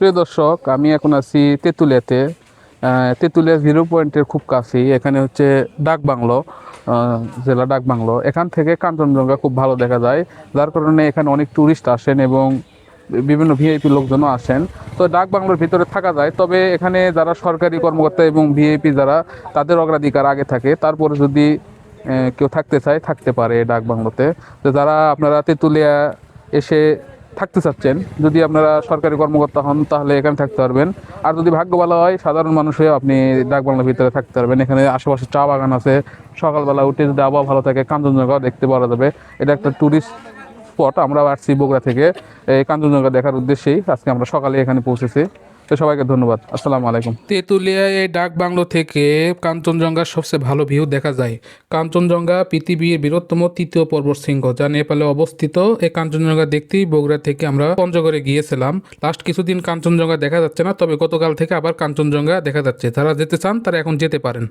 প্রিয় দর্শক, আমি এখন আছি তেঁতুলিয়াতে। তেঁতুলিয়া জিরো পয়েন্টের খুব কাছেই। এখানে হচ্ছে ডাক বাংলো জেলা ডাক বাংলো। এখান থেকে কাঞ্চনজঙ্ঘা খুব ভালো দেখা যায়। যার কারণে এখানে অনেক ট্যুরিস্ট আসেন এবং বিভিন্ন ভিআইপি লোকজনও আসেন। তো ডাক বাংলোর ভিতরে থাকা যায়। তবে এখানে যারা সরকারি কর্মকর্তা এবং ভিআইপি যারা, তাদের অগ্রাধিকার আগে থাকে। তারপরে যদি কেউ থাকতে চায়, থাকতে পারে ডাক বাংলোতে। তো যারা আপনারা তেঁতুলিয়া এসে থাকতে চাচ্ছেন, যদি আপনারা সরকারি কর্মকর্তা হন, তাহলে এখানে থাকতে পারবেন। আর যদি ভাগ্য ভালো হয়, সাধারণ মানুষ হয়ে আপনি ডাকবাংলার ভিতরে থাকতে পারবেন। এখানে আশেপাশে চা বাগান আছে, সকালবেলা উঠে যদি আবহাওয়া ভালো থাকে কাঞ্চনজঙ্ঘা দেখতে পাওয়া যাবে। এটা একটা ট্যুরিস্ট স্পট আমরা আসছি বগুড়া থেকে। এই কাঞ্চনজঙ্ঘা দেখার উদ্দেশ্যেই আজকে আমরা সকালে এখানে পৌঁছেছি। তো সবাইকে ধন্যবাদ। আসসালামু আলাইকুম। তেঁতুলিয়া এই ডাক বাংলো থেকে কাঞ্চনজঙ্ঘার সবচেয়ে ভালো ভিউ দেখা যায়। কাঞ্চনজঙ্ঘা পৃথিবীর বৃহত্তম তৃতীয় পর্বত শৃঙ্গ, যা নেপালে অবস্থিত। এই কাঞ্চনজঙ্ঘা দেখতেই বগুড়া থেকে আমরা পঞ্চগড়ে গিয়েছিলাম। লাস্ট কিছুদিন কাঞ্চনজঙ্ঘা দেখা যাচ্ছে না, তবে গতকাল থেকে আবার কাঞ্চনজঙ্ঘা দেখা যাচ্ছে। যারা যেতে চান, তারা এখন যেতে পারেন।